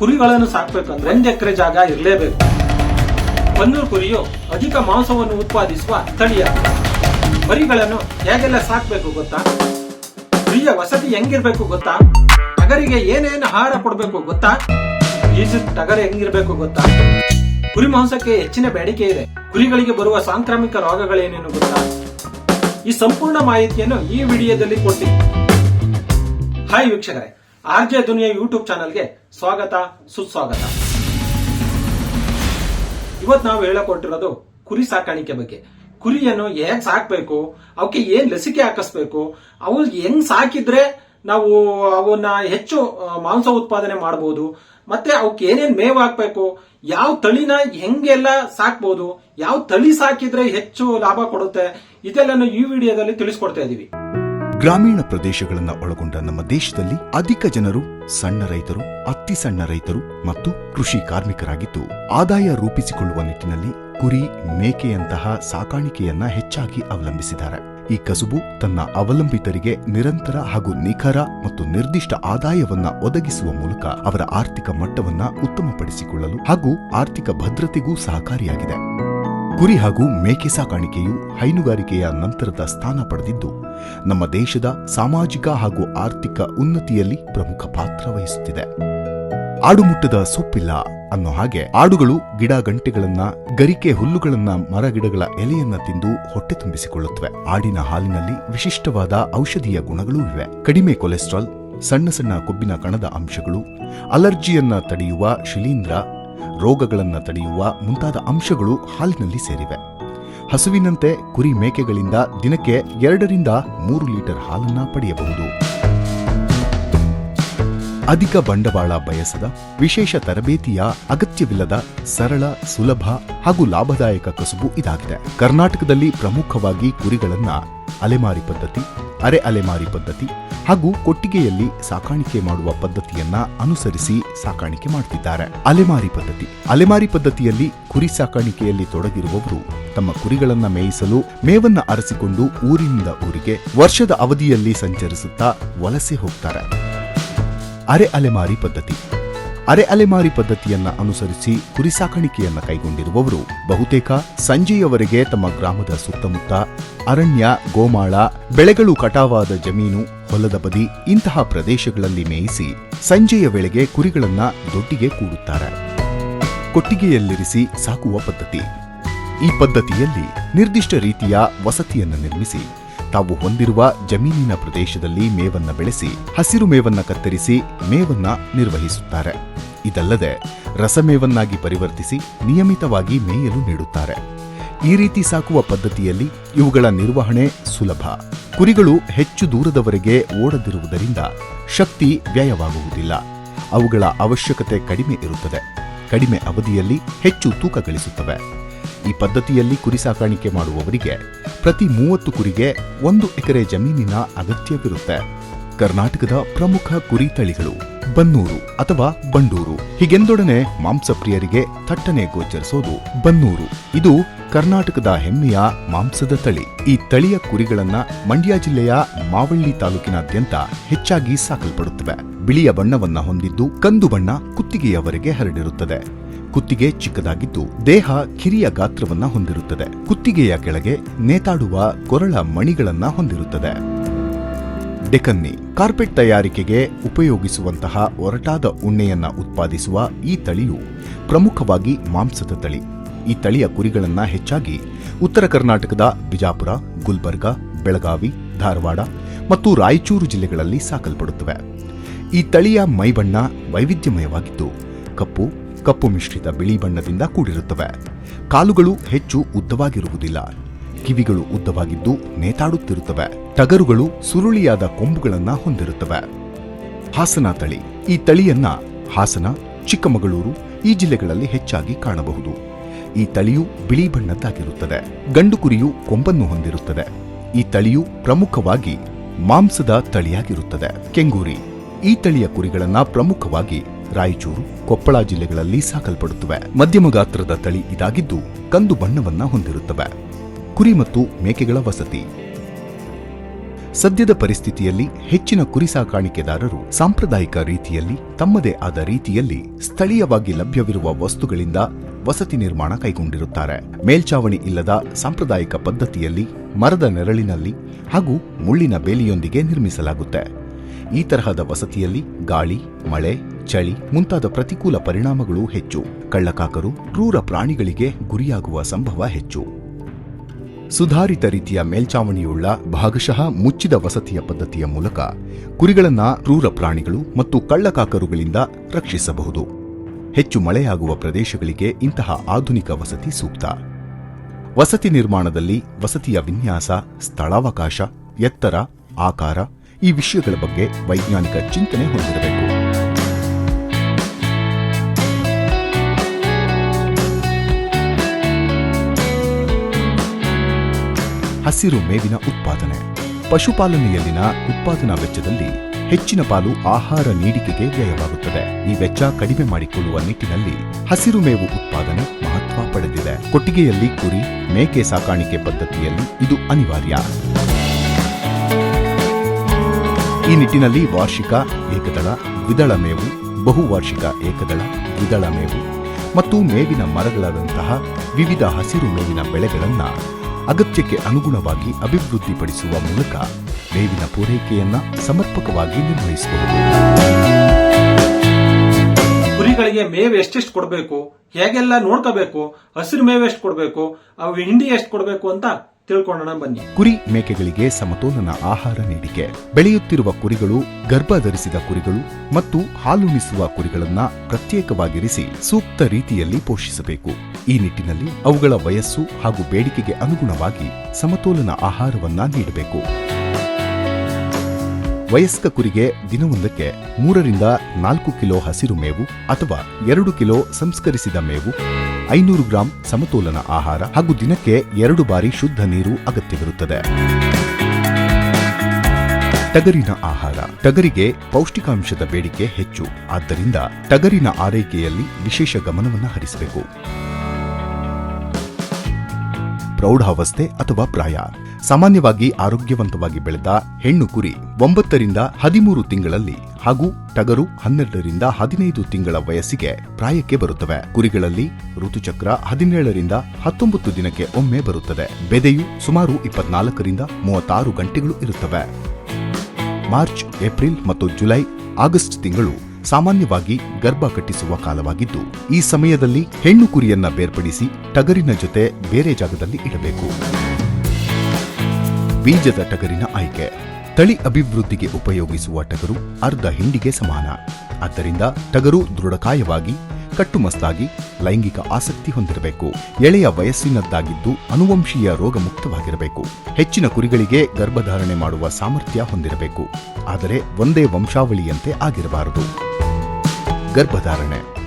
ಕುರಿಗಳನ್ನು ಸಾಕಬೇಕಂದ್ರೆ ಒಂದು ಎಕರೆ ಜಾಗ ಇರಲೇಬೇಕು. ಬನ್ನೂರು ಕುರಿಯು ಅಧಿಕ ಮಾಂಸವನ್ನು ಉತ್ಪಾದಿಸುವ ತಳಿಯ ಮರಿಗಳನ್ನು ಹೇಗೆಲ್ಲ ಸಾಕ್ಬೇಕು ಗೊತ್ತಾ? ಕುರಿಯ ವಸತಿ ಹೆಂಗಿರ್ಬೇಕು ಗೊತ್ತಾ? ಟಗರಿಗೆ ಏನೇನು ಆಹಾರ ಕೊಡಬೇಕು ಗೊತ್ತಾ? ಬೀಜದ ಟಗರ್ ಹೆಂಗಿರ್ಬೇಕು ಗೊತ್ತಾ? ಕುರಿ ಮಾಂಸಕ್ಕೆ ಹೆಚ್ಚಿನ ಬೇಡಿಕೆ ಇದೆ. ಕುರಿಗಳಿಗೆ ಬರುವ ಸಾಂಕ್ರಾಮಿಕ ರೋಗಗಳೇನೇನು ಗೊತ್ತಾ? ಈ ಸಂಪೂರ್ಣ ಮಾಹಿತಿಯನ್ನು ಈ ವಿಡಿಯೋದಲ್ಲಿ ಕೊಟ್ಟಿ ಹಾಯ್ ವೀಕ್ಷಕರೇ. ಆರ್ ಜೆ ದುನಿಯಾ ಯೂಟ್ಯೂಬ್ ಚಾನಲ್ಗೆ ಸ್ವಾಗತ, ಸುಸ್ವಾಗತ. ಇವತ್ತು ನಾವು ಹೇಳಕೊಟ್ಟಿರೋದು ಕುರಿ ಸಾಕಾಣಿಕೆ ಬಗ್ಗೆ. ಕುರಿಯನ್ನು ಹೇಗೆ ಸಾಕಬೇಕು ಅವಕ್ಕೆ ಏನ್ ಲಸಿಕೆ ಹಾಕಿಸ್ಬೇಕು ಅವು ಹೆಂಗ್ ಸಾಕಿದ್ರೆ ನಾವು ಅವನ್ನ ಹೆಚ್ಚು ಮಾಂಸ ಉತ್ಪಾದನೆ ಮಾಡಬಹುದು ಮತ್ತೆ ಅವಕ್ಕೆ ಏನೇನ್ ಮೇವು ಹಾಕ್ಬೇಕು, ಯಾವ ತಳಿನ ಹೆಂಗೆಲ್ಲ ಸಾಕ್ಬೋದು, ಯಾವ ತಳಿ ಸಾಕಿದ್ರೆ ಹೆಚ್ಚು ಲಾಭ ಕೊಡುತ್ತೆ, ಇದೆಲ್ಲನೂ ಈ ವಿಡಿಯೋದಲ್ಲಿ ತಿಳಿಸ್ಕೊಡ್ತಾ ಇದೀವಿ. ಗ್ರಾಮೀಣ ಪ್ರದೇಶಗಳನ್ನು ಒಳಗೊಂಡ ನಮ್ಮ ದೇಶದಲ್ಲಿ ಅಧಿಕ ಜನರು, ಸಣ್ಣ ರೈತರು, ಅತಿ ಸಣ್ಣ ರೈತರು ಮತ್ತು ಕೃಷಿ ಕಾರ್ಮಿಕರಾಗಿದ್ದು, ಆದಾಯ ರೂಪಿಸಿಕೊಳ್ಳುವ ನಿಟ್ಟಿನಲ್ಲಿ ಕುರಿ, ಮೇಕೆಯಂತಹ ಸಾಕಾಣಿಕೆಯನ್ನ ಹೆಚ್ಚಾಗಿ ಅವಲಂಬಿಸಿದ್ದಾರೆ. ಈ ಕಸುಬು ತನ್ನ ಅವಲಂಬಿತರಿಗೆ ನಿರಂತರ ಹಾಗೂ ನಿಖರ ಮತ್ತು ನಿರ್ದಿಷ್ಟ ಆದಾಯವನ್ನ ಒದಗಿಸುವ ಮೂಲಕ ಅವರ ಆರ್ಥಿಕ ಮಟ್ಟವನ್ನ ಉತ್ತಮಪಡಿಸಿಕೊಳ್ಳಲು ಹಾಗೂ ಆರ್ಥಿಕ ಭದ್ರತೆಗೂ ಸಹಕಾರಿಯಾಗಿದೆ. ಕುರಿ ಹಾಗೂ ಮೇಕೆ ಸಾಕಾಣಿಕೆಯು ಹೈನುಗಾರಿಕೆಯ ನಂತರದ ಸ್ಥಾನ ಪಡೆದಿದ್ದು, ನಮ್ಮ ದೇಶದ ಸಾಮಾಜಿಕ ಹಾಗೂ ಆರ್ಥಿಕ ಉನ್ನತಿಯಲ್ಲಿ ಪ್ರಮುಖ ಪಾತ್ರ ವಹಿಸುತ್ತಿದೆ. ಆಡುಮುಟ್ಟದ ಸೊಪ್ಪಿಲ್ಲ ಅನ್ನೋ ಹಾಗೆ ಆಡುಗಳು ಗಿಡ ಗಂಟೆಗಳನ್ನ, ಗರಿಕೆ ಹುಲ್ಲುಗಳನ್ನ ಮರಗಿಡಗಳ ಎಲೆಯನ್ನ ತಿಂದು ಹೊಟ್ಟೆ ತುಂಬಿಸಿಕೊಳ್ಳುತ್ತವೆ. ಆಡಿನ ಹಾಲಿನಲ್ಲಿ ವಿಶಿಷ್ಟವಾದ ಔಷಧೀಯ ಗುಣಗಳೂ ಇವೆ. ಕಡಿಮೆ ಕೊಲೆಸ್ಟ್ರಾಲ್, ಸಣ್ಣ ಸಣ್ಣ ಕೊಬ್ಬಿನ ಕಣದ ಅಂಶಗಳು, ಅಲರ್ಜಿಯನ್ನ ತಡೆಯುವ ಶಿಲೀಂಧ್ರ ರೋಗಗಳನ್ನ ತಡೆಯುವ ಮುಂತಾದ ಅಂಶಗಳು ಹಾಲಿನಲ್ಲಿ ಸೇರಿವೆ. ಹಸುವಿನಂತೆ ಕುರಿ ಮೇಕೆಗಳಿಂದ ದಿನಕ್ಕೆ ಎರಡರಿಂದ ಮೂರು ಲೀಟರ್ ಹಾಲನ್ನು ಪಡೆಯಬಹುದು. ಅಧಿಕ ಬಂಡವಾಳ ಬಯಸದ, ವಿಶೇಷ ತರಬೇತಿಯ ಅಗತ್ಯವಿಲ್ಲದ, ಸರಳ, ಸುಲಭ ಹಾಗೂ ಲಾಭದಾಯಕ ಕಸುಬು ಇದಾಗಿದೆ. ಕರ್ನಾಟಕದಲ್ಲಿ ಪ್ರಮುಖವಾಗಿ ಕುರಿಗಳನ್ನ ಅಲೆಮಾರಿ ಪದ್ಧತಿ, ಅರೆ ಅಲೆಮಾರಿ ಪದ್ಧತಿ ಹಾಗೂ ಕೊಟ್ಟಿಗೆಯಲ್ಲಿ ಸಾಕಾಣಿಕೆ ಮಾಡುವ ಪದ್ಧತಿಯನ್ನ ಅನುಸರಿಸಿ ಸಾಕಾಣಿಕೆ ಮಾಡುತ್ತಿದ್ದಾರೆ ಅಲೆಮಾರಿ ಪದ್ಧತಿ. ಅಲೆಮಾರಿ ಪದ್ಧತಿಯಲ್ಲಿ ಕುರಿ ಸಾಕಾಣಿಕೆಯಲ್ಲಿ ತೊಡಗಿರುವವರು ತಮ್ಮ ಕುರಿಗಳನ್ನ ಮೇಯಿಸಲು ಮೇವನ್ನ ಅರಸಿಕೊಂಡು ಊರಿನಿಂದ ಊರಿಗೆ ವರ್ಷದ ಅವಧಿಯಲ್ಲಿ ಸಂಚರಿಸುತ್ತಾ ವಲಸೆ ಹೋಗ್ತಾರೆ. ಅರೆ ಅಲೆಮಾರಿ ಪದ್ಧತಿ. ಅರೆ ಅಲೆಮಾರಿ ಪದ್ಧತಿಯನ್ನ ಅನುಸರಿಸಿ ಕುರಿ ಸಾಕಾಣಿಕೆಯನ್ನ ಕೈಗೊಂಡಿರುವವರು ಬಹುತೇಕ ಸಂಜೆಯವರೆಗೆ ತಮ್ಮ ಗ್ರಾಮದ ಸುತ್ತಮುತ್ತ ಅರಣ್ಯ, ಗೋಮಾಳ, ಬೆಳೆಗಳು ಕಟಾವಾದ ಜಮೀನು, ಹೊಲದ ಬದಿ ಇಂತಹ ಪ್ರದೇಶಗಳಲ್ಲಿ ಮೇಯಿಸಿ ಸಂಜೆಯ ವೇಳೆಗೆ ಕುರಿಗಳನ್ನ ದೊಡ್ಡಿಗೆ ಕೂಡುತ್ತಾರೆ. ಕೊಟ್ಟಿಗೆಯಲ್ಲಿರಿಸಿ ಸಾಕುವ ಪದ್ಧತಿ. ಈ ಪದ್ಧತಿಯಲ್ಲಿ ನಿರ್ದಿಷ್ಟ ರೀತಿಯ ವಸತಿಯನ್ನು ನಿರ್ಮಿಸಿ ತಾವು ಹೊಂದಿರುವ ಜಮೀನಿನ ಪ್ರದೇಶದಲ್ಲಿ ಮೇವನ್ನ ಬೆಳೆಸಿ, ಹಸಿರು ಮೇವನ್ನ ಕತ್ತರಿಸಿ ಮೇವನ್ನ ನಿರ್ವಹಿಸುತ್ತಾರೆ. ಇದಲ್ಲದೆ ರಸಮೇವನ್ನಾಗಿ ಪರಿವರ್ತಿಸಿ ನಿಯಮಿತವಾಗಿ ಮೇಯಲು ನೀಡುತ್ತಾರೆ. ಈ ರೀತಿ ಸಾಕುವ ಪದ್ಧತಿಯಲ್ಲಿ ಇವುಗಳ ನಿರ್ವಹಣೆ ಸುಲಭ. ಕುರಿಗಳು ಹೆಚ್ಚು ದೂರದವರೆಗೆ ಓಡದಿರುವುದರಿಂದ ಶಕ್ತಿ ವ್ಯಯವಾಗುವುದಿಲ್ಲ. ಅವುಗಳ ಅವಶ್ಯಕತೆ ಕಡಿಮೆ ಇರುತ್ತದೆ. ಕಡಿಮೆ ಅವಧಿಯಲ್ಲಿ ಹೆಚ್ಚು ತೂಕ ಗಳಿಸುತ್ತವೆ. ಈ ಪದ್ಧತಿಯಲ್ಲಿ ಕುರಿ ಸಾಕಾಣಿಕೆ ಮಾಡುವವರಿಗೆ ಪ್ರತಿ ಮೂವತ್ತು ಕುರಿಗೆ ಒಂದು ಎಕರೆ ಜಮೀನಿನ ಅಗತ್ಯವಿರುತ್ತೆ. ಕರ್ನಾಟಕದ ಪ್ರಮುಖ ಕುರಿ ತಳಿಗಳು ಬನ್ನೂರು ಅಥವಾ ಬಂಡೂರು. ಹೀಗೆಂದೊಡನೆ ಮಾಂಸಪ್ರಿಯರಿಗೆ ಥಟ್ಟನೆ ಗೋಚರಿಸೋದು ಬನ್ನೂರು. ಇದು ಕರ್ನಾಟಕದ ಹೆಮ್ಮೆಯ ಮಾಂಸದ ತಳಿ. ಈ ತಳಿಯ ಕುರಿಗಳನ್ನ ಮಂಡ್ಯ ಜಿಲ್ಲೆಯ ಮಾವಳ್ಳಿ ತಾಲೂಕಿನಾದ್ಯಂತ ಹೆಚ್ಚಾಗಿ ಸಾಕಲ್ಪಡುತ್ತವೆ. ಬಿಳಿಯ ಬಣ್ಣವನ್ನ ಹೊಂದಿದ್ದು ಕಂದು ಬಣ್ಣ ಕುತ್ತಿಗೆಯವರೆಗೆ ಹರಡಿರುತ್ತದೆ. ಕುತ್ತಿಗೆ ಚಿಕ್ಕದಾಗಿದ್ದು ದೇಹ ಕಿರಿಯ ಗಾತ್ರವನ್ನ ಹೊಂದಿರುತ್ತದೆ. ಕುತ್ತಿಗೆಯ ಕೆಳಗೆ ನೇತಾಡುವ ಕೊರಳ ಮಣಿಗಳನ್ನ ಹೊಂದಿರುತ್ತದೆ. ಡೆಕನ್ನಿ ಕಾರ್ಪೆಟ್ ತಯಾರಿಕೆಗೆ ಉಪಯೋಗಿಸುವಂತಹ ಒರಟಾದ ಉಣ್ಣೆಯನ್ನ ಉತ್ಪಾದಿಸುವ ಈ ತಳಿಯು ಪ್ರಮುಖವಾಗಿ ಮಾಂಸದ ತಳಿ. ಈ ತಳಿಯ ಕುರಿಗಳನ್ನ ಹೆಚ್ಚಾಗಿ ಉತ್ತರ ಕರ್ನಾಟಕದ ಬಿಜಾಪುರ, ಗುಲ್ಬರ್ಗ, ಬೆಳಗಾವಿ, ಧಾರವಾಡ ಮತ್ತು ರಾಯಚೂರು ಜಿಲ್ಲೆಗಳಲ್ಲಿ ಸಾಕಲ್ಪಡುತ್ತವೆ. ಈ ತಳಿಯ ಮೈಬಣ್ಣ ವೈವಿಧ್ಯಮಯವಾಗಿದ್ದು ಕಪ್ಪು ಕಪ್ಪು ಮಿಶ್ರಿತ ಬಿಳಿ ಬಣ್ಣದಿಂದ ಕೂಡಿರುತ್ತವೆ. ಕಾಲುಗಳು ಹೆಚ್ಚು ಉದ್ದವಾಗಿರುವುದಿಲ್ಲ. ಕಿವಿಗಳು ಉದ್ದವಾಗಿದ್ದು ನೇತಾಡುತ್ತಿರುತ್ತವೆ. ಟಗರುಗಳು ಸುರುಳಿಯಾದ ಕೊಂಬುಗಳನ್ನು ಹೊಂದಿರುತ್ತವೆ. ಹಾಸನ ತಳಿ. ಈ ತಳಿಯನ್ನ ಹಾಸನ, ಚಿಕ್ಕಮಗಳೂರು, ಈ ಜಿಲ್ಲೆಗಳಲ್ಲಿ ಹೆಚ್ಚಾಗಿ ಕಾಣಬಹುದು. ಈ ತಳಿಯು ಬಿಳಿ ಬಣ್ಣದ್ದಾಗಿರುತ್ತದೆ. ಗಂಡು ಕುರಿಯು ಕೊಂಬನ್ನು ಹೊಂದಿರುತ್ತದೆ. ಈ ತಳಿಯು ಪ್ರಮುಖವಾಗಿ ಮಾಂಸದ ತಳಿಯಾಗಿರುತ್ತದೆ. ಕೆಂಗೂರಿ. ಈ ತಳಿಯ ಕುರಿಗಳನ್ನ ಪ್ರಮುಖವಾಗಿ ರಾಯಚೂರು, ಕೊಪ್ಪಳ ಜಿಲ್ಲೆಗಳಲ್ಲಿ ಸಾಕಲ್ಪಡುತ್ತವೆ. ಮಧ್ಯಮ ಗಾತ್ರದ ತಳಿ ಇದಾಗಿದ್ದು ಕಂದು ಬಣ್ಣವನ್ನ ಹೊಂದಿರುತ್ತವೆ. ಕುರಿ ಮತ್ತು ಮೇಕೆಗಳ ವಸತಿ. ಸದ್ಯದ ಪರಿಸ್ಥಿತಿಯಲ್ಲಿ ಹೆಚ್ಚಿನ ಕುರಿ ಸಾಕಾಣಿಕೆದಾರರು ಸಾಂಪ್ರದಾಯಿಕ ರೀತಿಯಲ್ಲಿ ತಮ್ಮದೇ ಆದ ರೀತಿಯಲ್ಲಿ ಸ್ಥಳೀಯವಾಗಿ ಲಭ್ಯವಿರುವ ವಸ್ತುಗಳಿಂದ ವಸತಿ ನಿರ್ಮಾಣ ಕೈಗೊಂಡಿರುತ್ತಾರೆ. ಮೇಲ್ಚಾವಣಿ ಇಲ್ಲದ ಸಾಂಪ್ರದಾಯಿಕ ಪದ್ಧತಿಯಲ್ಲಿ ಮರದ ನೆರಳಿನಲ್ಲಿ ಹಾಗೂ ಮುಳ್ಳಿನ ಬೇಲಿಯೊಂದಿಗೆ ನಿರ್ಮಿಸಲಾಗುತ್ತೆ. ಈ ತರಹದ ವಸತಿಯಲ್ಲಿ ಗಾಳಿ, ಮಳೆ ಚಳಿ ಮುಂತಾದ ಪ್ರತಿಕೂಲ ಪರಿಣಾಮಗಳು ಹೆಚ್ಚು. ಕಳ್ಳಕಾಕರು, ಕ್ರೂರ ಪ್ರಾಣಿಗಳಿಗೆ ಗುರಿಯಾಗುವ ಸಂಭವ ಹೆಚ್ಚು. ಸುಧಾರಿತ ರೀತಿಯ ಮೇಲ್ಚಾವಣಿಯುಳ್ಳ ಭಾಗಶಃ ಮುಚ್ಚಿದ ವಸತಿಯ ಪದ್ಧತಿಯ ಮೂಲಕ ಕುರಿಗಳನ್ನ ಕ್ರೂರ ಪ್ರಾಣಿಗಳು ಮತ್ತು ಕಳ್ಳಕಾಕರುಗಳಿಂದ ರಕ್ಷಿಸಬಹುದು. ಹೆಚ್ಚು ಮಳೆಯಾಗುವ ಪ್ರದೇಶಗಳಿಗೆ ಇಂತಹ ಆಧುನಿಕ ವಸತಿ ಸೂಕ್ತ. ವಸತಿ ನಿರ್ಮಾಣದಲ್ಲಿ ವಸತಿಯ ವಿನ್ಯಾಸ, ಸ್ಥಳಾವಕಾಶ, ಎತ್ತರ, ಆಕಾರ ಈ ವಿಷಯಗಳ ಬಗ್ಗೆ ವೈಜ್ಞಾನಿಕ ಚಿಂತನೆ ಹೊಂದಿರಬೇಕು. ಹಸಿರು ಮೇವಿನ ಉತ್ಪಾದನೆ. ಪಶುಪಾಲನೆಯಲ್ಲಿನ ಉತ್ಪಾದನಾ ವೆಚ್ಚದಲ್ಲಿ ಹೆಚ್ಚಿನ ಪಾಲು ಆಹಾರ ನೀಡಿಕೆಗೆ ವ್ಯಯವಾಗುತ್ತದೆ. ಈ ವೆಚ್ಚ ಕಡಿಮೆ ಮಾಡಿಕೊಳ್ಳುವ ನಿಟ್ಟಿನಲ್ಲಿ ಹಸಿರು ಮೇವು ಉತ್ಪಾದನೆ ಮಹತ್ವ ಪಡೆದಿದೆ. ಕೊಟ್ಟಿಗೆಯಲ್ಲಿ ಕುರಿ, ಮೇಕೆ ಸಾಕಾಣಿಕೆ ಪದ್ಧತಿಯಲ್ಲಿ ಇದು ಅನಿವಾರ್ಯ. ಈ ನಿಟ್ಟಿನಲ್ಲಿ ವಾರ್ಷಿಕ ಏಕದಳ, ದ್ವಿದಳ ಮೇವು, ಬಹುವಾರ್ಷಿಕ ಏಕದಳ, ದ್ವಿದಳ ಮೇವು ಮತ್ತು ಮೇವಿನ ಮರಗಳಾದಂತಹ ವಿವಿಧ ಹಸಿರು ಮೇವಿನ ಬೆಳೆಗಳನ್ನ ಅಗತ್ಯಕ್ಕೆ ಅನುಗುಣವಾಗಿ ಅಭಿವೃದ್ಧಿಪಡಿಸುವ ಮೂಲಕ ಮೇವಿನ ಪೂರೈಕೆಯನ್ನ ಸಮರ್ಪಕವಾಗಿ ನಿರ್ವಹಿಸಬಹುದು. ಕುರಿಗಳಿಗೆ ಮೇವು ಎಷ್ಟೆಷ್ಟು ಕೊಡಬೇಕು, ಹೇಗೆಲ್ಲ ನೋಡ್ಕೋಬೇಕು, ಹಸಿರು ಮೇವು ಎಷ್ಟು ಕೊಡಬೇಕು, ಅವು ಹಿಂಡಿ ಎಷ್ಟು ಕೊಡಬೇಕು ಅಂತ ತಿಳ್ಕೊಳ್ಳೋಣ ಬನ್ನಿ. ಕುರಿ ಮೇಕೆಗಳಿಗೆ ಸಮತೋಲನ ಆಹಾರ ನೀಡಿಕೆ. ಬೆಳೆಯುತ್ತಿರುವ ಕುರಿಗಳು, ಗರ್ಭ ಧರಿಸಿದ ಕುರಿಗಳು ಮತ್ತು ಹಾಲುಣಿಸುವ ಕುರಿಗಳನ್ನ ಪ್ರತ್ಯೇಕವಾಗಿರಿಸಿ ಸೂಕ್ತ ರೀತಿಯಲ್ಲಿ ಪೋಷಿಸಬೇಕು. ಈ ನಿಟ್ಟಿನಲ್ಲಿ ಅವುಗಳ ವಯಸ್ಸು ಹಾಗೂ ಬೇಡಿಕೆಗೆ ಅನುಗುಣವಾಗಿ ಸಮತೋಲನ ಆಹಾರವನ್ನ ನೀಡಬೇಕು. ವಯಸ್ಕ ಕುರಿಗೆ ದಿನವೊಂದಕ್ಕೆ ಮೂರರಿಂದ ನಾಲ್ಕು ಕಿಲೋ ಹಸಿರು ಮೇವು ಅಥವಾ ಎರಡು ಕಿಲೋ ಸಂಸ್ಕರಿಸಿದ ಮೇವು. ಐನೂರು ಗ್ರಾಂ ಸಮತೋಲನ ಆಹಾರ ಹಾಗೂ ದಿನಕ್ಕೆ ಎರಡು ಬಾರಿ ಶುದ್ಧ ನೀರು ಅಗತ್ಯವಿರುತ್ತದೆ. ಟಗರಿನ ಆಹಾರ. ಟಗರಿಗೆ ಪೌಷ್ಟಿಕಾಂಶದ ಬೇಡಿಕೆ ಹೆಚ್ಚು. ಆದ್ದರಿಂದ ಟಗರಿನ ಆರೈಕೆಯಲ್ಲಿ ವಿಶೇಷ ಗಮನವನ್ನು ಹರಿಸಬೇಕು. ಪ್ರೌಢಾವಸ್ಥೆ ಅಥವಾ ಪ್ರಾಯ. ಸಾಮಾನ್ಯವಾಗಿ ಆರೋಗ್ಯವಂತವಾಗಿ ಬೆಳೆದ ಹೆಣ್ಣು ಕುರಿ ಒಂಬತ್ತರಿಂದ ಹದಿಮೂರು ತಿಂಗಳಲ್ಲಿ ಹಾಗೂ ಟಗರು ಹನ್ನೆರಡರಿಂದ ಹದಿನೈದು ತಿಂಗಳ ವಯಸ್ಸಿಗೆ ಪ್ರಾಯಕ್ಕೆ ಬರುತ್ತವೆ. ಕುರಿಗಳಲ್ಲಿ ಋತುಚಕ್ರ ಹದಿನೇಳರಿಂದ ಹತ್ತೊಂಬತ್ತು ದಿನಕ್ಕೆ ಒಮ್ಮೆ ಬರುತ್ತದೆ. ಬೆದೆಯು ಸುಮಾರು ಇಪ್ಪತ್ನಾಲ್ಕರಿಂದ ಮೂವತ್ತಾರು ಗಂಟೆಗಳು ಇರುತ್ತವೆ. ಮಾರ್ಚ್, ಏಪ್ರಿಲ್ ಮತ್ತು ಜುಲೈ, ಆಗಸ್ಟ್ ತಿಂಗಳು ಸಾಮಾನ್ಯವಾಗಿ ಗರ್ಭ ಕಟ್ಟಿಸುವ ಕಾಲವಾಗಿದ್ದು, ಈ ಸಮಯದಲ್ಲಿ ಹೆಣ್ಣು ಕುರಿಯನ್ನ ಬೇರ್ಪಡಿಸಿ ಟಗರಿನ ಜೊತೆ ಬೇರೆ ಜಾಗದಲ್ಲಿ ಇಡಬೇಕು. ಬೀಜದ ಟಗರಿನ ಆಯ್ಕೆ. ತಳಿ ಅಭಿವೃದ್ಧಿಗೆ ಉಪಯೋಗಿಸುವ ಟಗರು ಅರ್ಧ ಹಿಂಡಿಗೆ ಸಮಾನ. ಆದ್ದರಿಂದ ಟಗರು ದೃಢಕಾಯವಾಗಿ, ಕಟ್ಟುಮಸ್ತಾಗಿ, ಲೈಂಗಿಕ ಆಸಕ್ತಿ ಹೊಂದಿರಬೇಕು. ಎಳೆಯ ವಯಸ್ಸಿನದ್ದಾಗಿದ್ದು ಅನುವಂಶೀಯ ರೋಗ ಮುಕ್ತವಾಗಿರಬೇಕು ಹೆಚ್ಚಿನ ಕುರಿಗಳಿಗೆ ಗರ್ಭಧಾರಣೆ ಮಾಡುವ ಸಾಮರ್ಥ್ಯ ಹೊಂದಿರಬೇಕು. ಆದರೆ ಒಂದೇ ವಂಶಾವಳಿಯಂತೆ ಆಗಿರಬಾರದು. ಗರ್ಭಧಾರಣೆ.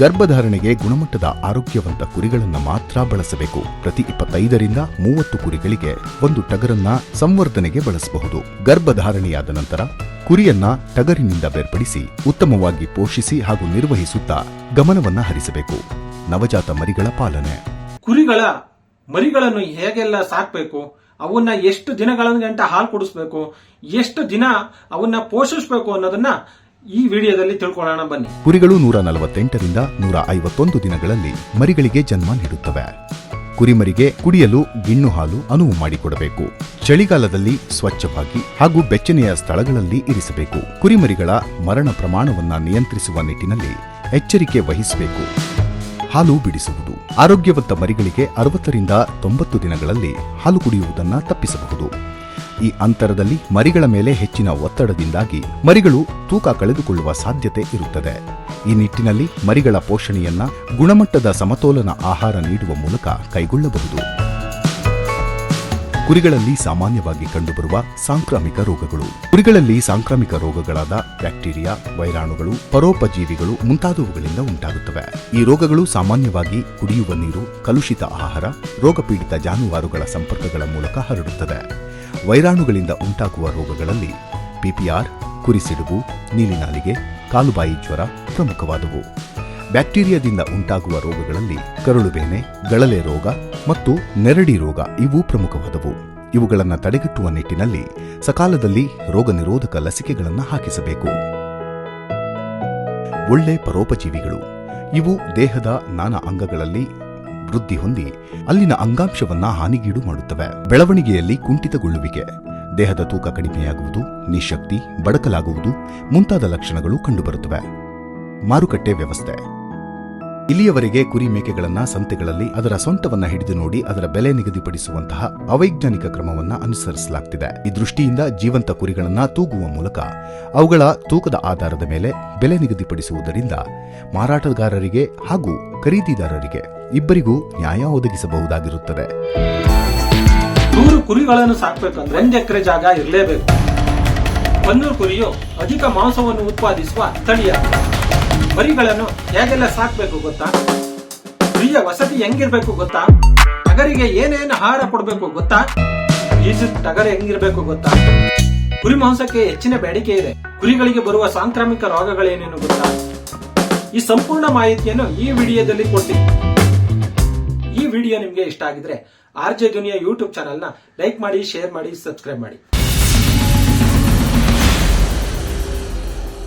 ಗರ್ಭಧಾರಣೆಗೆ ಗುಣಮಟ್ಟದ ಆರೋಗ್ಯವಂತ ಕುರಿಗಳನ್ನು ಮಾತ್ರ ಬಳಸಬೇಕು. ಪ್ರತಿ ಇಪ್ಪತ್ತೈದರಿಂದ ಮೂವತ್ತು ಕುರಿಗಳಿಗೆ ಒಂದು ಟಗರನ್ನ ಸಂವರ್ಧನೆಗೆ ಬಳಸಬಹುದು. ಗರ್ಭಧಾರಣೆಯಾದ ನಂತರ ಕುರಿಯನ್ನ ಟಗರಿನಿಂದ ಬೇರ್ಪಡಿಸಿ ಉತ್ತಮವಾಗಿ ಪೋಷಿಸಿ ಹಾಗೂ ನಿರ್ವಹಿಸುತ್ತಾ ಗಮನವನ್ನ ಹರಿಸಬೇಕು. ನವಜಾತ ಮರಿಗಳ ಪಾಲನೆ. ಕುರಿಗಳ ಮರಿಗಳನ್ನು ಹೇಗೆಲ್ಲ ಸಾಕಬೇಕು? ಅವನ್ನ ಎಷ್ಟು ದಿನಗಳ ಗಂಟ ಹಾಲು ಕುಡಿಸ್ಬೇಕು? ಎಷ್ಟು ದಿನ ಅವನ್ನ ಪೋಷಿಸಬೇಕು ಅನ್ನೋದನ್ನ ಈ ವಿಡಿಯೋದಲ್ಲಿ ತಿಳ್ಕೊಳ್ಳೋಣ ಬನ್ನಿ. ಕುರಿಗಳು ನೂರ ನಲವತ್ತೆಂಟರಿಂದ ನೂರ ಐವತ್ತೊಂದು ದಿನಗಳಲ್ಲಿ ಮರಿಗಳಿಗೆ ಜನ್ಮ ನೀಡುತ್ತವೆ. ಕುರಿಮರಿಗೆ ಕುಡಿಯಲು ಗಿಣ್ಣು ಹಾಲು ಅನುವು ಮಾಡಿಕೊಡಬೇಕು. ಚಳಿಗಾಲದಲ್ಲಿ ಸ್ವಚ್ಛವಾಗಿ ಹಾಗೂ ಬೆಚ್ಚನೆಯ ಸ್ಥಳಗಳಲ್ಲಿ ಇರಿಸಬೇಕು. ಕುರಿಮರಿಗಳ ಮರಣ ಪ್ರಮಾಣವನ್ನು ನಿಯಂತ್ರಿಸುವ ನಿಟ್ಟಿನಲ್ಲಿ ಎಚ್ಚರಿಕೆ ವಹಿಸಬೇಕು. ಹಾಲು ಬಿಡಿಸುವುದು. ಆರೋಗ್ಯವಂತ ಮರಿಗಳಿಗೆ ಅರವತ್ತರಿಂದ ತೊಂಬತ್ತು ದಿನಗಳಲ್ಲಿ ಹಾಲು ಕುಡಿಯುವುದನ್ನ ತಪ್ಪಿಸಬಹುದು. ಈ ಅಂತರದಲ್ಲಿ ಮರಿಗಳ ಮೇಲೆ ಹೆಚ್ಚಿನ ಒತ್ತಡದಿಂದಾಗಿ ಮರಿಗಳು ತೂಕ ಕಳೆದುಕೊಳ್ಳುವ ಸಾಧ್ಯತೆ ಇರುತ್ತದೆ. ಈ ನಿಟ್ಟಿನಲ್ಲಿ ಮರಿಗಳ ಪೋಷಣೆಯನ್ನ ಗುಣಮಟ್ಟದ ಸಮತೋಲನ ಆಹಾರ ನೀಡುವ ಮೂಲಕ ಕೈಗೊಳ್ಳಬಹುದು. ಕುರಿಗಳಲ್ಲಿ ಸಾಮಾನ್ಯವಾಗಿ ಕಂಡುಬರುವ ಸಾಂಕ್ರಾಮಿಕ ರೋಗಗಳು. ಕುರಿಗಳಲ್ಲಿ ಸಾಂಕ್ರಾಮಿಕ ರೋಗಗಳಾದ ಬ್ಯಾಕ್ಟೀರಿಯಾ, ವೈರಾಣುಗಳು, ಪರೋಪಜೀವಿಗಳು ಮುಂತಾದವುಗಳಿಂದ ಉಂಟಾಗುತ್ತವೆ. ಈ ರೋಗಗಳು ಸಾಮಾನ್ಯವಾಗಿ ಕುಡಿಯುವ ನೀರು, ಕಲುಷಿತ ಆಹಾರ, ರೋಗಪೀಡಿತ ಜಾನುವಾರುಗಳ ಸಂಪರ್ಕಗಳ ಮೂಲಕ ಹರಡುತ್ತದೆ. ವೈರಾಣುಗಳಿಂದ ಉಂಟಾಗುವ ರೋಗಗಳಲ್ಲಿ ಪಿಪಿಆರ್ ಕುರಿಸಿಡುಬು ನೀಲಿನಾಲಿಗೆ ಕಾಲುಬಾಯಿ ಜ್ವರ ಪ್ರಮುಖವಾದವು. ಬ್ಯಾಕ್ಟೀರಿಯಾದಿಂದ ಉಂಟಾಗುವ ರೋಗಗಳಲ್ಲಿ ಕರುಳುಬೇನೆ ಗಳಲೆ ರೋಗ ಮತ್ತು ನೆರಡಿ ರೋಗ ಇವು ಪ್ರಮುಖವಾದವು. ಇವುಗಳನ್ನು ತಡೆಗಟ್ಟುವ ನಿಟ್ಟಿನಲ್ಲಿ ಸಕಾಲದಲ್ಲಿ ರೋಗ ನಿರೋಧಕ ಲಸಿಕೆಗಳನ್ನು ಹಾಕಿಸಬೇಕು. ಒಳ್ಳೆ ಪರೋಪಜೀವಿಗಳು. ಇವು ದೇಹದ ನಾನಾ ಅಂಗಗಳಲ್ಲಿ ವೃದ್ಧಿ ಹೊಂದಿ ಅಲ್ಲಿನ ಅಂಗಾಂಶವನ್ನ ಹಾನಿಗೀಡು ಮಾಡುತ್ತವೆ. ಬೆಳವಣಿಗೆಯಲ್ಲಿ ಕುಂಠಿತಗೊಳ್ಳುವಿಕೆ. ದೇಹದ ತೂಕ ಕಡಿಮೆಯಾಗುವುದು, ನಿಶಕ್ತಿ, ಬಡಕಲಾಗುವುದು ಮುಂತಾದ ಲಕ್ಷಣಗಳು ಕಂಡುಬರುತ್ತವೆ. ಮಾರುಕಟ್ಟೆ ವ್ಯವಸ್ಥೆ. ಇಲ್ಲಿಯವರೆಗೆ ಕುರಿ ಮೇಕೆಗಳನ್ನ ಸಂತೆಗಳಲ್ಲಿ ಅದರ ಸೊಂಟವನ್ನ ಹಿಡಿದು ನೋಡಿ ಅದರ ಬೆಲೆ ನಿಗದಿಪಡಿಸುವಂತಹ ಅವೈಜ್ಞಾನಿಕ ಕ್ರಮವನ್ನ ಅನುಸರಿಸಲಾಗ್ತಿದೆ. ಈ ದೃಷ್ಟಿಯಿಂದ ಜೀವಂತ ಕುರಿಗಳನ್ನ ತೂಗುವ ಮೂಲಕ ಅವುಗಳ ತೂಕದ ಆಧಾರದ ಮೇಲೆ ಬೆಲೆ ನಿಗದಿಪಡಿಸುವುದರಿಂದ ಮಾರಾಟಗಾರರಿಗೆ ಹಾಗೂ ಖರೀದಿದಾರರಿಗೆ ಇಬ್ಬರಿಗೂ ನ್ಯಾಯ ಒದಗಿಸಬಹುದಾಗಿರುತ್ತದೆ. ನೂರು ಕುರಿಗಳನ್ನು ಸಾಕ್ಬೇಕಂದ್ರೆ ಒಂದ್ ಎಕರೆ ಜಾಗ ಇರಲೇಬೇಕು. ಬನ್ನೂರು ಕುರಿಯು ಅಧಿಕ ಮಾಂಸವನ್ನು ಉತ್ಪಾದಿಸುವ ಸ್ಥಳೀಯ ಮರಿಗಳನ್ನು ಹೇಗೆಲ್ಲ ಸಾಕ್ಬೇಕು ಗೊತ್ತಾ? ಕುರಿಯ ವಸತಿ ಹೆಂಗಿರ್ಬೇಕು ಗೊತ್ತಾ? ಟಗರಿಗೆ ಏನೇನು ಆಹಾರ ಕೊಡ್ಬೇಕು ಗೊತ್ತಾ? ಈಜಿಪ್ಟ್ ಟಗರ್ ಹೆಂಗಿರ್ಬೇಕು ಗೊತ್ತಾ? ಕುರಿ ಮಾಂಸಕ್ಕೆ ಹೆಚ್ಚಿನ ಬೇಡಿಕೆ ಇದೆ. ಕುರಿಗಳಿಗೆ ಬರುವ ಸಾಂಕ್ರಾಮಿಕ ರೋಗಗಳೇನೇನು ಗೊತ್ತಾ? ಈ ಸಂಪೂರ್ಣ ಮಾಹಿತಿಯನ್ನು ಈ ವಿಡಿಯೋದಲ್ಲಿ ಕೊಡ್ತೀನಿ. ಈ ವಿಡಿಯೋ ನಿಮಗೆ ಇಷ್ಟ ಆಗಿದ್ರೆ ಆರ್ ಜೆ ದುನಿಯಾ ಯೂಟ್ಯೂಬ್ ಚಾನಲ್ನ ಲೈಕ್ ಮಾಡಿ ಶೇರ್ ಮಾಡಿ ಸಬ್ಸ್ಕ್ರೈಬ್ ಮಾಡಿ.